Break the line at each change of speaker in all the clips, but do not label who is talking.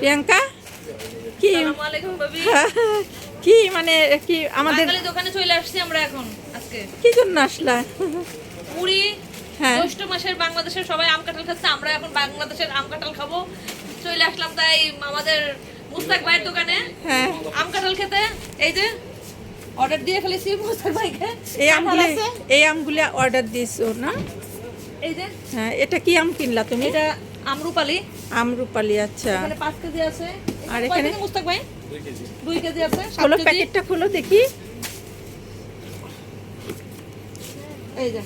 প্রিয়াঙ্কা? কি? কি মানে কি আমাদের
দোকানে চলে আসছি আমরা এখন আজকে।
কি জন্য আসলা?
পুরি
হ্যাঁ।
জ্যৈষ্ঠ মাসের বাংলাদেশের সবাই আম কাঁঠাল খাচ্ছে আমরা এখন বাংলাদেশের আম কাঁঠাল খাব। চলে আসলাম তাই আমাদের মুস্তাক ভাইয়ের দোকানে।
হ্যাঁ।
আম কাঁঠাল খেতে এই যে অর্ডার দিয়ে ফেলেছি মুস্তাক ভাইকে।
এই আমগুলি এই আমগুলি অর্ডার দিয়েছ না?
এই যে
হ্যাঁ এটা কি আম কিনলা তুমি?
এটা আমরুপালি।
আমরুপালি আচ্ছা।
এখানে পাঁচ কেজি আছে।
আর এখানে?
মুস্তাক ভাই? দুই কেজি। আছে
খোলো। প্যাকেটটা খোলো দেখি।
এই যে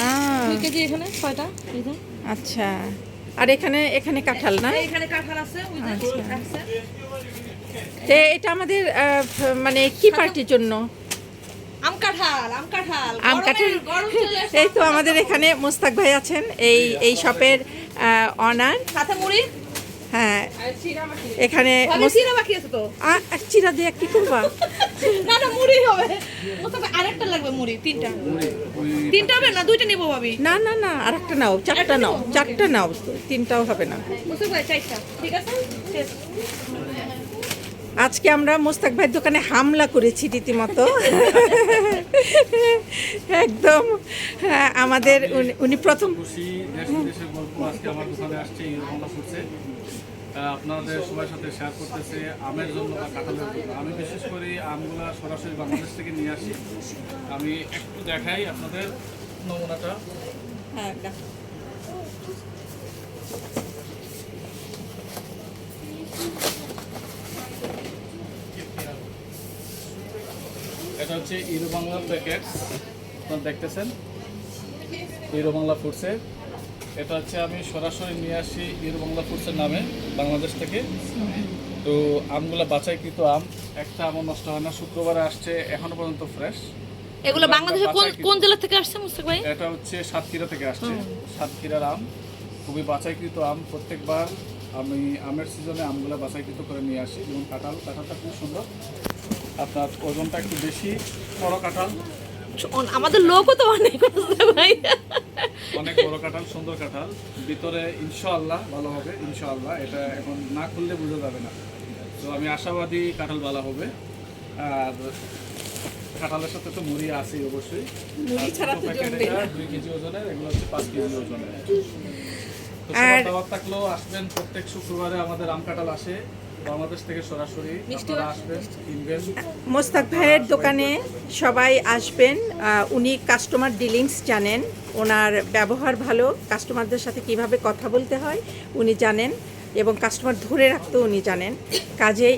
আহ,
দুই কেজি এখানে ছয়টা। এই যে
আচ্ছা। আর এখানে এখানে কাঁঠাল না?
এইখানে কাঁঠাল আছে ওই যে
আচ্ছা।
আছে।
এটা আমাদের মানে কি পার্টির জন্য?
আম কাঁঠাল আম
আম। এই তো আমাদের এখানে মোস্তাক ভাই আছেন এই এই শপের অনার
সাথে মুড়ি
হ্যাঁ। এখানে
চিরা
দিয়ে কি করবা।
না না মুড়ি হবে। আরেকটা লাগবে মুড়ি তিনটা। তিনটা হবে না দুইটা নিবো ভাবি?
না না না আর একটা নাও চারটা নাও চারটা নাও তিনটাও হবে না।
ঠিক আছে।
আজকে আমরা মোস্তাক ভাইয়ের দোকানে হামলা করেছি রীতিমতো। একদম। হ্যাঁ, আমাদের উনি- প্রথম
আপনাদের সবার সাথে শেয়ার করতেছে আমের জন্য বা কাঁঠালের জন্য। আমি বিশেষ করে আমগুলা সরাসরি বাংলাদেশ থেকে নিয়ে আসি। আমি একটু দেখাই আপনাদের নমুনাটা।
হ্যাঁ,
এটা হচ্ছে ইরো বাংলা প্যাকেট আপনারা দেখতেছেন? ইরো বাংলা ফুডসে এটা হচ্ছে আমি সরাসরি নিয়ে আসি ইরো বাংলা ফুডসের নামে বাংলাদেশ থেকে। তো আমগুলা বাছাইকৃত আম। একটা আমও নষ্ট হয় না শুক্রবারে আসছে এখনও পর্যন্ত ফ্রেশ
এগুলো বাংলাদেশের কোন কোন জেলা থেকে আসছে মুস্তাক ভাই?
এটা হচ্ছে সাতক্ষীরা থেকে আসছে। সাতক্ষীরার আম। খুবই বাছাইকৃত আম। প্রত্যেকবার আমি আমের সিজনে আমগুলো বাছাইকৃত করে নিয়ে আসি। যেমন কাঁঠাল কাঁঠালটা খুব সুন্দর। আপনার ওজনটা একটু বেশি বড় কাঁঠাল।
আমাদের লোকও তো অনেক ভাই।
অনেক বড় কাঁঠাল সুন্দর কাঁঠাল। ভিতরে ইনশাআল্লাহ ভালো হবে ইনশাআল্লাহ। এটা এখন না খুললে বোঝা যাবে না। তো আমি আশাবাদী কাঁঠাল ভালো হবে। আর কাঁঠালের সাথে তো মুড়ি আছে অবশ্যই।
মুড়ি ছাড়া তো জমবে না।
দুই কেজি ওজনের এগুলো হচ্ছে পাঁচ কেজি ওজনের। তো সবার দাওয়াত থাকলেও আসবেন প্রত্যেক শুক্রবারে আমাদের আম কাঁঠাল আসে। বাংলাদেশ থেকে সরাসরি আপনারা আসবেন কিনবেন।
মোস্তাক ভাইয়ের দোকানে সবাই আসবেন উনি কাস্টমার ডিলিংস জানেন ওনার ব্যবহার ভালো কাস্টমারদের সাথে কীভাবে কথা বলতে হয় উনি জানেন এবং কাস্টমার ধরে রাখতেও উনি জানেন। কাজে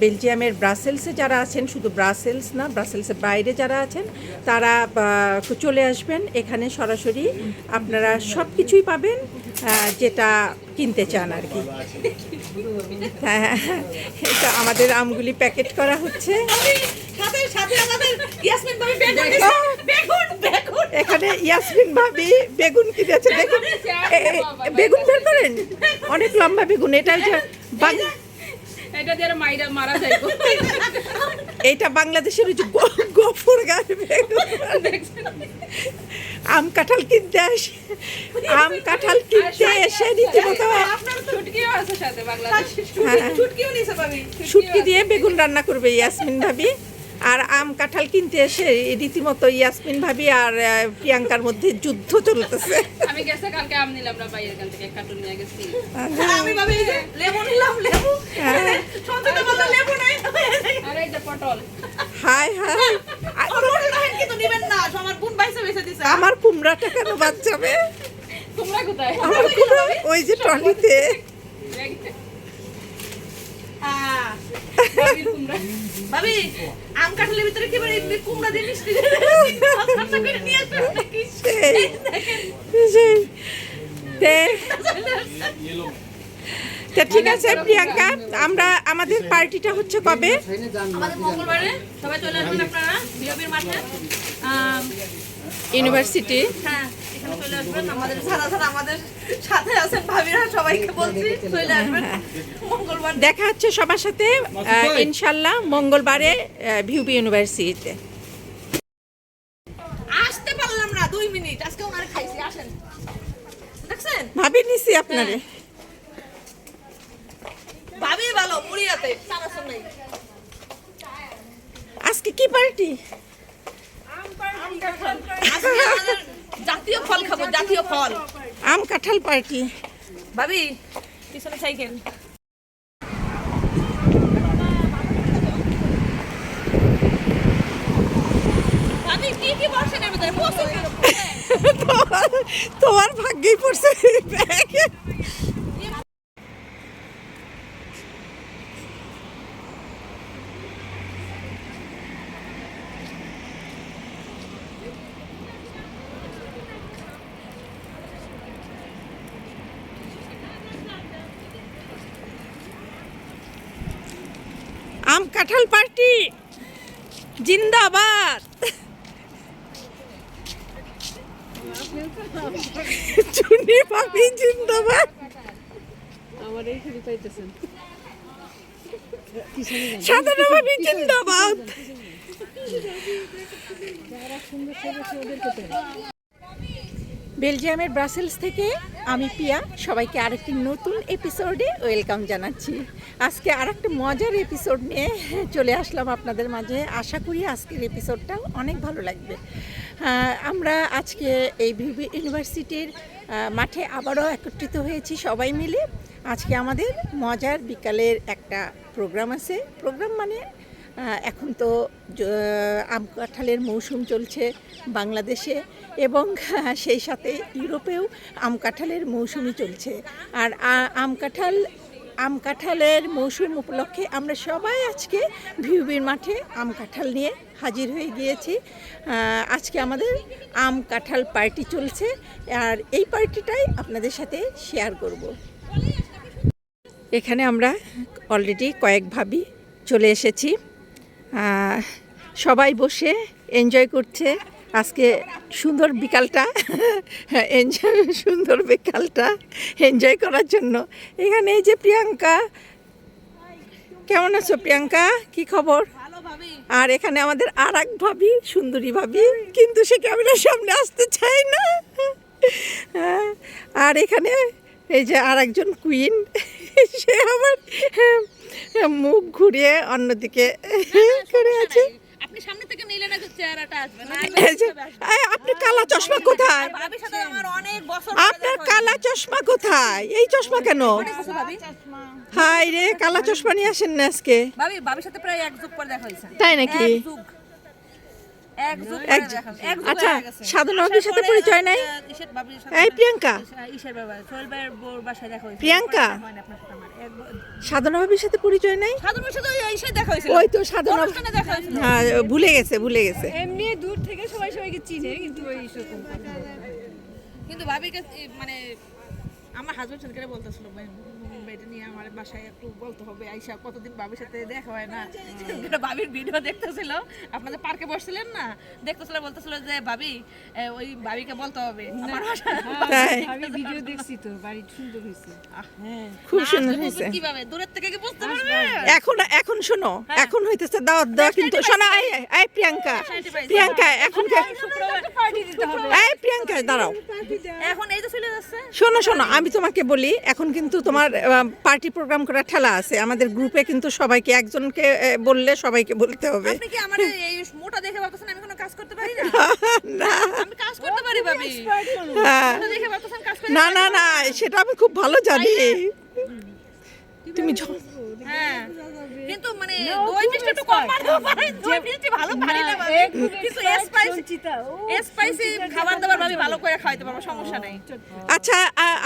বেলজিয়ামের ব্রাসেলসে যারা আছেন শুধু ব্রাসেলস না ব্রাসেলসের বাইরে যারা আছেন তারা চলে আসবেন। এখানে সরাসরি আপনারা সব কিছুই পাবেন। যেটা কিনতে চান আর কি। হ্যাঁ এটা আমাদের আমগুলি প্যাকেট করা হচ্ছে। এখানে ইয়াসমিন ভাবি বেগুন কিনেছে। দেখুন বেগুন বের করেন? অনেক লম্বা বেগুন। এটা হচ্ছে
এটা
বাংলাদেশের গফর গাছ বেগুন। আম কাঁঠাল কিনতে আসে। আম কাঁঠাল কিনতে এসে রীতিমতো
আপনার ছুটকিও আছে সাথে বাংলাদেশে।
হ্যাঁ। শুটকি দিয়ে বেগুন রান্না করবে ইয়াসমিন ভাবি। আর আম কাঁঠাল কিনতে এসে রীতিমতো ইয়াসমিন ভাবি আর প্রিয়াঙ্কার মধ্যে যুদ্ধ চলতেছে।
আমি গেছে কালকে আম নিলাম না ভাইয়ের কাছ থেকে কার্টুন নিয়ে গেছি।
আমি ভাবি লেবু নিলাম লেবু।
হ্যাঁ।
সন্তান লেবু নাই।
আর এই পটল।
হাই হাই
আমার নাই কিন্তু নিবেন না আমার বোন বাইসা বাইসা দিছে।
আমার কুমড়াটা কেন
কোথায়?
আমার কুমড়া ওই যে টলিতে।
ভাবি আম কাঁঠালের ভিতরে কি বলে? এমনি কুমড়া দিয়ে মিষ্টি দিয়ে খরচা করে নিয়ে আসবেন নাকি?
সেই সেই। তে- ঠিক আছে প্রিয়াঙ্কা আমরা আমাদের পার্টিটা হচ্ছে কবে?
আমাদের মঙ্গলবারে সবাই চলে আসবেন আপনারা বিরবির মাঠে।
ইউনিভার্সিটি
হ্যাঁ এখানে চলে আসবেন। আমাদের যারা যারা আমাদের সাথে আছেন ভাবিরা সবাইকে বলছি চলে আসবেন। মঙ্গলবার।
দেখা হচ্ছে সবার সাথে ইনশাল্লাহ মঙ্গলবারে ভিউবি ইউনিভার্সিটিতে।
আসতে পারলাম না দুই মিনিট। আজকে ওনারে খাইছি আসেন। দেখছেন?
ভাবি নিছি আপনারে।
ভাবি ভালো মুড়িয়াতে নাই।
কি পার্টি?
আজকে জাতীয় ফল খাব জাতীয় ফল।
আম কাঁঠাল পার্টি।
ভাবি পিছনে সাইকেল।
তোমার ভাগ্যেই পড়ছে। ব্যাগ আম কাঁঠাল পার্টি জিন্দাবাদ চুনি পাপি জিন্দাবাদ।
আমার এই খুবই পাইতেছেন।
জিন্দাবাদ। বেলজিয়ামের ব্রাসেলস থেকে আমি পিয়া, সবাইকে আরেকটি নতুন এপিসোডে ওয়েলকাম জানাচ্ছি। আজকে আরেকটা মজার এপিসোড নিয়ে চলে আসলাম আপনাদের মাঝে। আশা করি আজকের এপিসোডটাও অনেক ভালো লাগবে। আমরা আজকে এই ভিভি ইউনিভার্সিটির মাঠে আবারও একত্রিত হয়েছি সবাই মিলে। আজকে আমাদের মজার বিকালের একটা প্রোগ্রাম আছে। প্রোগ্রাম মানে এখন তো আম কাঁঠালের মৌসুম চলছে বাংলাদেশে এবং সেই সাথে ইউরোপেও আম কাঁঠালের মৌসুমই চলছে। আর আম কাঁঠাল, আম কাঁঠালের মৌসুম উপলক্ষে আমরা সবাই আজকে ভিউবির মাঠে আম কাঁঠাল নিয়ে হাজির হয়ে গিয়েছি। আজকে আমাদের আম কাঁঠাল পার্টি চলছে। আর এই পার্টিটাই আপনাদের সাথে শেয়ার করব। এখানে আমরা অলরেডি কয়েক ভাবি চলে এসেছি। সবাই বসে এনজয় করছে। আজকে সুন্দর বিকালটা। এনজয় সুন্দর বিকালটা এনজয় করার জন্য। এখানে এই যে প্রিয়াঙ্কা। কেমন আছো প্রিয়াঙ্কা? কি খবর? আর এখানে আমাদের আর এক ভাবি সুন্দরী ভাবি। কিন্তু সে ক্যামেরার সামনে আসতে চায় না। হ্যাঁ, আর এখানে এই যে আর একজন কুইন সে আবার হ্যাঁ, মুখ ঘুরিয়ে অন্যদিকে করে আছে।
আপনি সামনে থেকে নিলে না চেহারাটা আসবে না
এই যে, এই, আপনার কালা চশমা কোথায়?
ভাবির সাথে আমার অনেক বছর
আপনার কালা চশমা কোথায়? এই চশমা কেন? হাই রে কালা চশমা নিয়ে আসেন না আজকে।
ভাবি ভাবির সাথে প্রায় এক যুগ পর দেখা হয়েছে।
তাই নাকি? আচ্ছা,
হয়ে গেছে।
সাথে
পরে,
পরিচয় নাই? এই প্রিয়াঙ্কা। প্রিয়াঙ্কা? সাধনা ভাবির সাথে পরিচয় নাই
সাধন ওই
তো সাধনা
দেখা হয়েছিল।
হ্যাঁ ভুলে গেছে ভুলে গেছে
এমনি দূর থেকে সবাই সবাইকে চিনে কিন্তু ওই
কিন্তু ভাবিকে এ, মানে আমার হাজবেন্ড সেদিকে বলতেছিল ভাই এটা নিয়ে আমার বাসায় একটু বলতে হবে আইসা কতদিন ভাবির সাথে দেখা হয় না? ভাবির ভিডিও দেখতেছিল। আপনাদের পার্কে বসছিলেন না দেখতেছিল বলতেছিল যে ভাবি ওই ভাবিকে বলতে হবে আমার
আমি ভিডিও দেখছি তো বাড়ি সুন্দর হয়েছে।
খুব সুন্দর হয়েছে।
কীভাবে? দূরের থেকে কি বুঝতে পারবে?
এখন এখন শোনো এখন হইতেছে দাওয়াত দেওয়া কিন্তু শোনো এই এই প্রিয়াঙ্কা। প্রিয়াঙ্কা এখন এই প্রিয়াঙ্কা দাঁড়াও।
এখন এই তো চলে যাচ্ছে।
শোনো শোনো আমি তোমাকে বলি এখন কিন্তু তোমার পার্টি প্রোগ্রাম করার ঠেলা আছে। আমাদের গ্রুপে কিন্তু সবাইকে একজনকে বললে সবাইকে বলতে হবে।
আপনি কি আমার এই মোটা দেখে ভাবতেছেন আমি কোনো কাজ করতে পারি না? আমি কাজ করতে পারি ভাবি।
হ্যাঁ। না না না। সেটা আমি খুব ভালো জানি। তুমি
হ্যাঁ। কিন্তু মানে দই মিষ্টি একটু কম পারতে পারি দই মিষ্টি ভালো পারি না ভাবি। কিন্তু স্পাইসি স্পাইসি খাবার দাবার ভাবি ভালো করে খাইতে পারব সমস্যা নাই।
আচ্ছা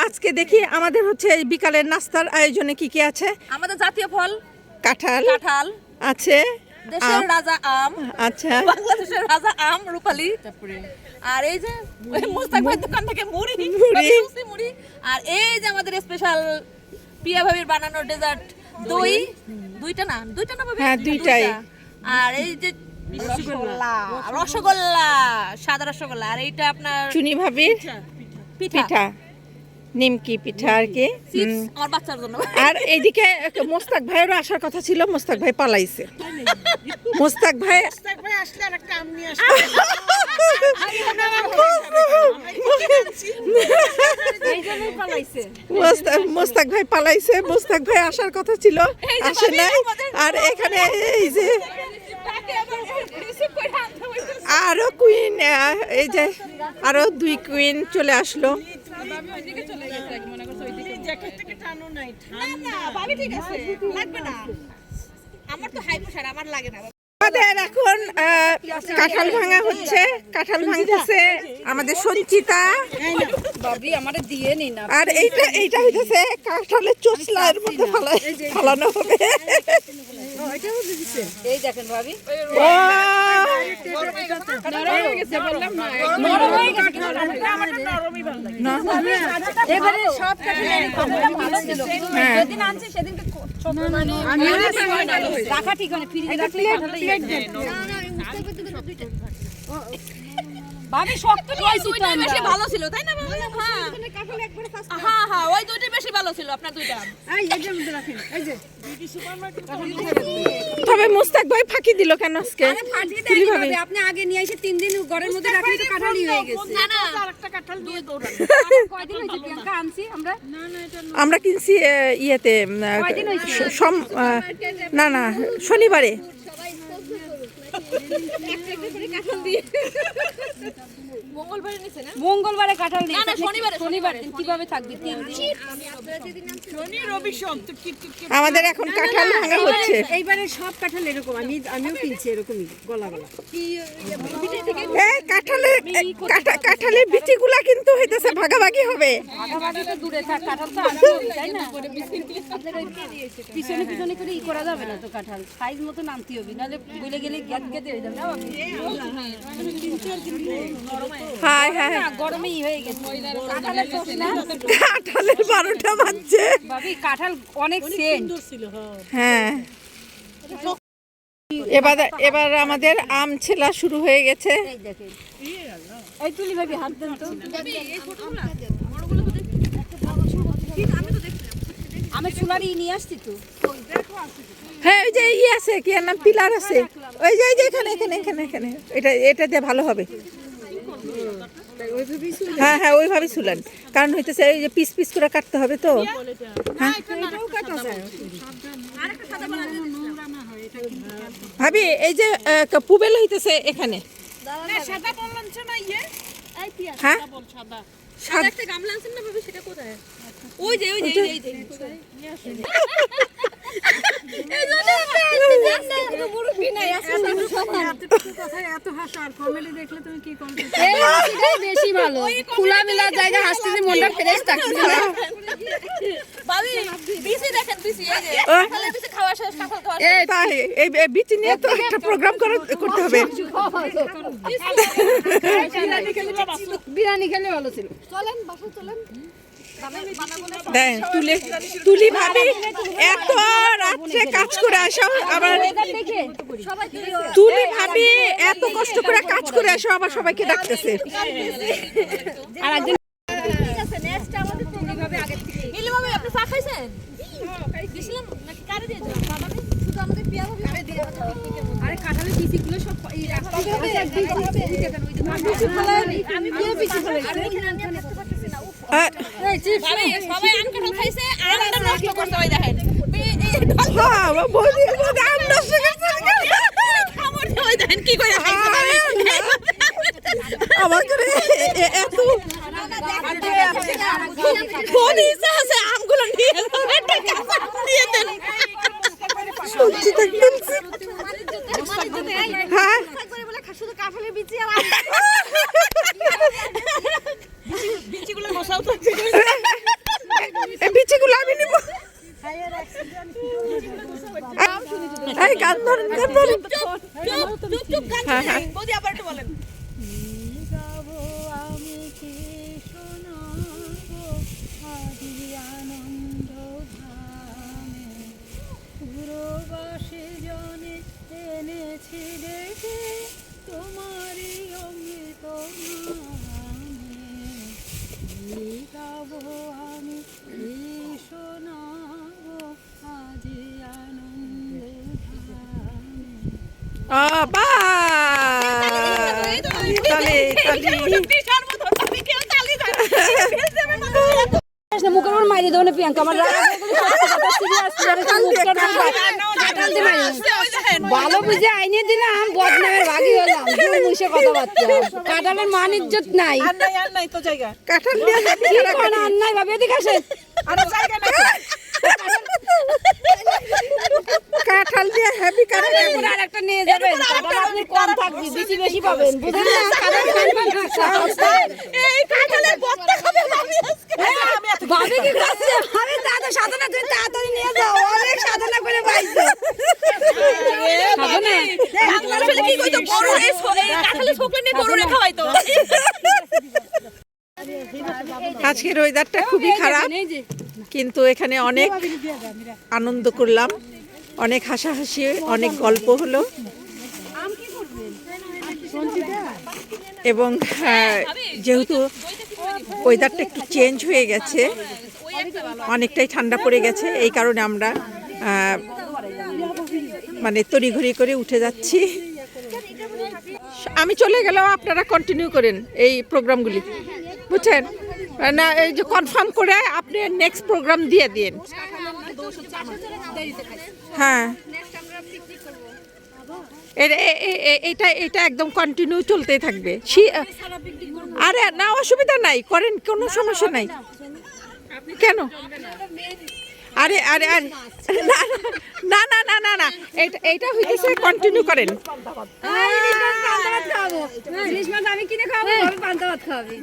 আজকে দেখি আমাদের হচ্ছে বিকালের নাস্তার আয়োজনে কি কি আছে।
আমাদের জাতীয় ফল
কাঁঠাল
কাঁঠাল
আছে
দেশের রাজা আম
আচ্ছা।
বাংলাদেশের রাজা আম রূপালি। তারপরে আর এই যে ওই মুস্তাক ভাইয়ের দোকান থেকে মুড়ি।
মুড়ি।
মুড়ি। আর এই যে আমাদের স্পেশাল পিয়া ভাবির বানানো ডেজার্ট দই? দুইটা না? দুইটা না ভাবি?
হ্যাঁ, দুইটাই।
দুইটা। আর এই যে রসগোল্লা। রসগোল্লা সাদা রসগোল্লা। আর এইটা আপনার
চুনি ভাবির
পিঠা।
পিঠা। নিমকি পিঠা আর কি।
আমার বাচ্চার জন্য।
আর এইদিকে মোস্তাক ভাইয়েরও আসার কথা ছিল মোস্তাক ভাই পালাইছে। মোস্তাক ভাই মোস্তাক মোস্তাক ভাই পালাইছে মোস্তাক ভাই আসার কথা ছিল আসে নাই। আর এখানে এই যে আরও কুইন এই যে আরও দুই কুইন চলে আসলো।
ভাবি ওইদিকে চলে গেছে মনে করছে ওইদিকে জ্যাকেট থেকে টানো নাই না না ভাবি ঠিক আছে লাগবে না। আমার তো হাই প্রেশার আমার লাগে না।
আমাদের এখন কাঁঠাল ভাঙা হচ্ছে কাঁঠাল ভাঙতেছে আমাদের সঞ্চিতা।
বাবি আমারে দিয়ে নি না।
আর এইটা এইটা হইতেছে কাঁঠালের চোচলা এর মধ্যে ফালা- ফালানো হবে।
এই দেখেন ভাবি। নরম হয়ে। এবারে সব। যেদিন আনছি সেদিনকে মানে রাখা ঠিক হয় না রাখলে ভাবি শক্ত নিয়ে
দুইটাই। বেশি ভালো ছিল তাই না ভাবি হ্যাঁ। হ্যাঁ হ্যাঁ ওই দুইটাই বেশি ভালো ছিল আপনার দুইটা।
তবে মুস্তাক ভাই ফাঁকি দিল কেন আজকে?
আরে আপনি আগে নিয়ে এসে তিন দিন ঘরের মধ্যে রাখলে তো কাঁঠালই হয়ে গেছে।
না। না আরেকটা কাঁঠাল দিয়ে দৌড়ান।
কয়দিন হয়েছে প্রিয়াঙ্কা? আনছি আমরা?
আমরা কিনছি ইয়েতে
কয়দিন হয়েছে?
স- সোম আহ, না না শনিবারে
মঙ্গলবারে নিছে না?
মঙ্গলবারে কাঁঠাল
না, শনিবারে,
শনিবারে। কীভাবে থাকবে? তিন দিন।
শনি রবি সোম তো কি কি কি
আমাদের এখন কাঁঠাল ভাঙা হচ্ছে।
এইবারে সব কাঁঠাল এরকম আমি আমিও কিনছি এরকমই গলা গলা।
এই কাঁঠালের এই কাঁঠা- কাঁঠালের বিচিগুলা কিন্তু হইতেছে ভাগাভাগি হবে।
ভাগাভাগি তো দূরে থাক কাঁঠাল তো তাই না? পিছনে পিছনে করে ই করা যাবে না তো কাঁঠাল। সাইজ মতো হবে নাহলে গলে গেলে গ্যাস গেতে হয়ে যাবে। না বাবু?
হাই হাই
না, হয়ে গেছে। কাঁঠালের
বারোটা বাজছে।
কাঁঠাল অনেক সেন্ট।
হ্যাঁ। এবার এবার আমাদের আম ছেলা শুরু হয়ে গেছে।
এই দেখেন এই তুলি ভাবি হাত দেন তো। আমি চুলারি নিয়ে আসছি তো।
হ্যাঁ ওই যে ইয়ে আছে কি এর নাম? পিলার আছে। ওই যে এই যে এখানে এখানে এখানে এখানে। এটা এটা দিয়ে ভালো হবে। হ্যাঁ হ্যাঁ ওইভাবে শুলেন কারণ হইতেছে এই যে পিস পিস করে কাটতে হবে তো। হ্যাঁ। ভাবি এই যে পুবেল হইতেছে এখানে।
ইয়ে
হ্যাঁ?
সাদা একটা গামলা আনছেন না ভাবি সেটা কোথায়? ওই যে ওই যে এই যে, এই যে।
এত হাসা আর কমেডি দেখলে তুমি কি করবে?
বেশি ভালো। খোলামেলা জায়গা হাসতে মনটা ফ্রেশ থাকছে
ভাবি বিসি দেখেন।
দেন তুলে তুলি ভাবি এত রাত্রে কাজ করে আসো আবার তুলি ভাবি এত কষ্ট করে কাজ করে আসো আবার সবাইকে ডাকতেছে।
আর একদিন
মিলি ভাবি আপনি চা খাইছেন? দিছিলাম নাকি কারে দিয়েছিলাম বাবা শুধু আমাদের পিয়া ভাবি দিয়ে
আরে কাঁঠালের পিসিগুলো সব আমি বিয়ে পিসি
আহ,
ভাবি সবাই আম কাঁঠাল খাইছে আর আমটা নষ্ট করতে দেখেন বি- এই
আমার বৌদি বৌদি আম নষ্ট করছে।
খামর দিয়ে ওই দেখেন কি করে খাইছে ভাবি
আমার করে এ- এ- এত ফোন ইচ্ছা আছে আমগুলো নিয়ে দিয়ে দেন সঞ্চিতা খেলছে। হ্যাঁ?
শুধু কাঁঠালের বিচি আর বিচিগুলো বসাও তো
এই বিচিগুলো আমি নিব এই গান ধরেন গান ধরেন। হ্যাঁ, হ্যাঁ।
আবার একটু বলেন।
নামে গাবো আমি
মুখের উপর মাইরে দেবো না প্রিয়াঙ্কা। আমার মানে ভালো বুঝে আইনে দিলাম বদনামের ভাগি হলাম। দুই কথাবার্তা। কাঁঠালের মান ইজ্জত নাই।
কাঁঠাল
আর নাই ভাবে এদিকে
নাই
কাঁঠাল দিয়ে হ্যাপি কারা
এরপরে আর একটা নিয়ে যাবেন। কাঁঠাল আপনি কম থাকবে বেশি বেশি পাবেন বুঝলেন? না কাঁঠাল খান খান
এই কাঁঠালের বত্তা খাবে ভাবি আজকে।
ভাবে কি করছে? আমি দাদা সাধনা তুই তাড়াতাড়ি নিয়ে যাও। অনেক সাধনা করে পাইছো সাধনা?
বাংলার ছেলে কি কইতো গরু এই কাঁঠালের ছোকলা নিয়ে গরু রেখা হয়তো
আজকের ওয়েদারটা খুবই খারাপ। কিন্তু এখানে অনেক আনন্দ করলাম। অনেক হাসাহাসি, অনেক গল্প হলো। এবং যেহেতু ওয়েদারটা একটু চেঞ্জ হয়ে গেছে, অনেকটাই ঠান্ডা পড়ে গেছে, এই কারণে আমরা মানে তড়িঘড়ি করে উঠে যাচ্ছি। আমি চলে গেলেও আপনারা কন্টিনিউ করেন এই প্রোগ্রামগুলি বুঝছেন? না, এই যে কনফার্ম করে আপনি নেক্সট প্রোগ্রাম দিয়ে দিন। হ্যাঁ। এটা এটা একদম কন্টিনিউ চলতেই থাকবে। আরে, না, অসুবিধা নাই, করেন, কোনো সমস্যা নাই। কেন? আরে আরে আরে না না না না না না এটা এটা হইতেছে কন্টিনিউ করেন।
আমি কিনে খাব পান্তা ভাত খাওয়াবি।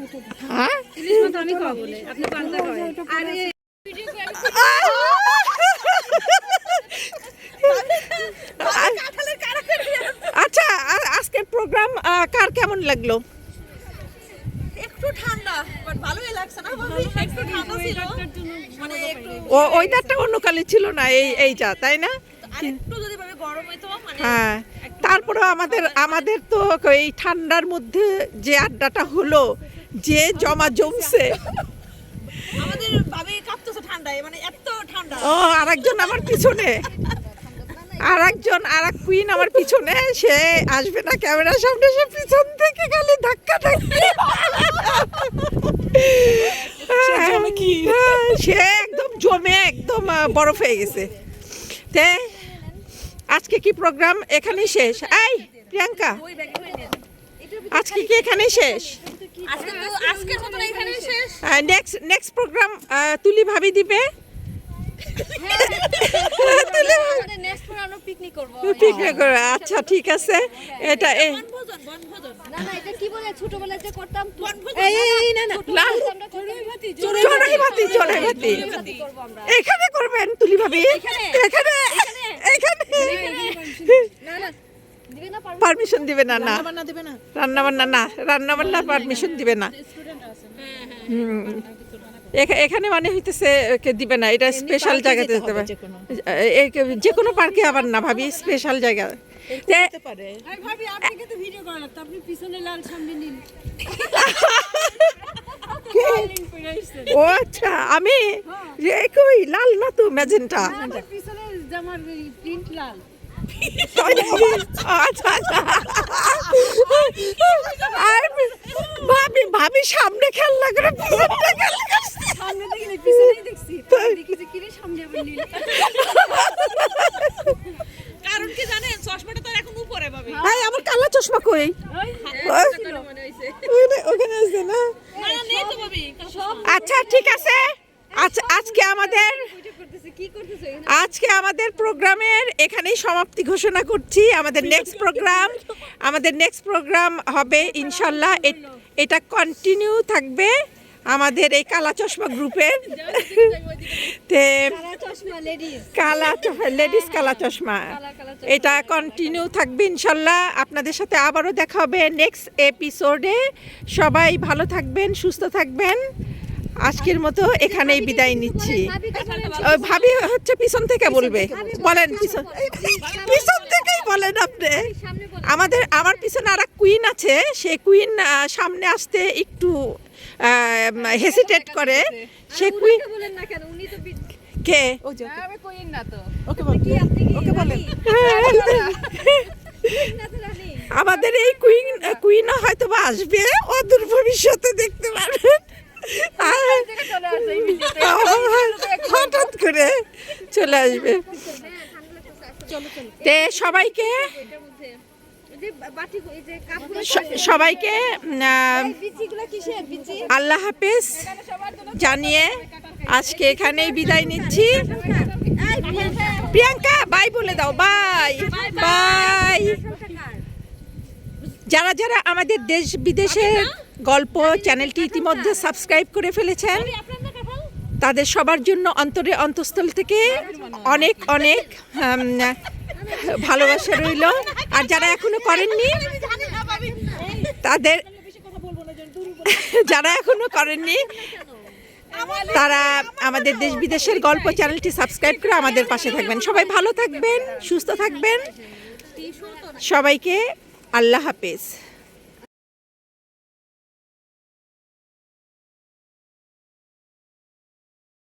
হ্যাঁ?
আমি খাওয়াবো আপনি পান্তা আরে
আচ্ছা আজকের প্রোগ্রাম কার কেমন লাগল?
একটু ঠান্ডা বাট ভালোই লাগছে না ভাবি একটু ঠান্ডা ছিল। মানে একটু
ও ওয়েদারটা অন্য কালে ছিল না এই এইটা তাই না?
আর একটু যদি ভাবে গরম হইতো মানে
হ্যাঁ। তারপরে আমাদের আমাদের তো এই ঠান্ডার মধ্যে যে আড্ডাটা হলো যে জমা জমছে।
আমাদের ভাবে কাঁপতেছে ঠান্ডায় মানে এত ঠান্ডা।
ও আরেকজন আমার পিছনে। আর একজন আর এক কুইন আমার পিছনে সে আসবে না ক্যামেরার সামনে সে পিছন থেকে খালি ধাক্কা ধাক্কি। হ্যাঁ, সে একদম জমে একদম বরফ হয়ে গেছে। তে আজকে কি প্রোগ্রাম এখানেই শেষ। এই প্রিয়াঙ্কা আজকে কি এখানেই শেষ?
আজকে তো আজকের মতন এখানেই শেষ।
নেক্সট নেক্সট প্রোগ্রাম তুলি ভাবি দিবে তুলি
নেক্সট বার আমরা পিকনিক করব
আচ্ছা ঠিক আছে এটা এই এখানে করবেন তুলি ভাবি এখানে এখানে
না। না দিবে না?
পারমিশন দিবে না না
বান্না দেবে না।
রান্না বান্না না রান্না বান্না পারমিশন দিবে না হুম। এখা- এখানে মানে হইতেছে কে দিবে না এটা স্পেশাল জায়গাতে যেতে হবে যে কোনো পার্কে আবার না ভাবি স্পেশাল জায়গা। ও আচ্ছা আমি? কই লাল না তো ম্যাজেন্টা?
পিছনে জামার প্রিন্ট লাল।
আচ্ছা আর ভাবি ভাবি সামনে খেলনা করে
কারণ কি জানেন চশমাটা তো উপরে
আমার চশমা আচ্ছা ঠিক আছে। আচ্ছা আজকে আমাদের আজকে আমাদের প্রোগ্রামের এখানেই সমাপ্তি ঘোষণা করছি। আমাদের নেক্সট প্রোগ্রাম আমাদের নেক্সট প্রোগ্রাম হবে, ইনশাল্লাহ এটা কন্টিনিউ থাকবে আমাদের এই কালা চশমা গ্রুপের। কালা লেডিস কালা চশমা। এটা কন্টিনিউ থাকবে ইনশাল্লাহ। আপনাদের সাথে আবারও দেখা হবে নেক্সট এপিসোডে সবাই ভালো থাকবেন, সুস্থ থাকবেন। আজকের মতো এখানেই বিদায় নিচ্ছি। ওই ভাবি হচ্ছে পিছন থেকে বলবে। বলেন পিছন পিছন থেকেই বলেন আপনি। আমাদের আমার পিছনে আর কুইন আছে। সে কুইন সামনে আসতে একটু হেসিটেট করে। সে কুইন
বলেন না কেন? উনি তো
কে?
আমি কইন
ওকে বলেন। আমাদের এই কুইন কুইনও হয়তো বা আসবে অদূর ভবিষ্যতে দেখতে পারবেন। হঠাৎ করে চলে আসবে। তে সবাইকে? সবাইকে আল্লাহ হাফেজ জানিয়ে আজকে এখানেই বিদায় নিচ্ছি। প্রিয়াঙ্কা বাই বলে দাও বাই বাই যারা যারা আমাদের দেশ বিদেশের গল্প চ্যানেলটি ইতিমধ্যে সাবস্ক্রাইব করে ফেলেছেন। তাদের সবার জন্য অন্তরে অন্তঃস্থল থেকে অনেক অনেক ভালোবাসা রইল। আর যারা এখনও করেননি, তাদের যারা এখনও করেননি, তারা আমাদের দেশ বিদেশের গল্প চ্যানেলটি সাবস্ক্রাইব করে আমাদের পাশে থাকবেন। সবাই ভালো থাকবেন, সুস্থ থাকবেন। সবাইকে আল্লাহ হাফেজ।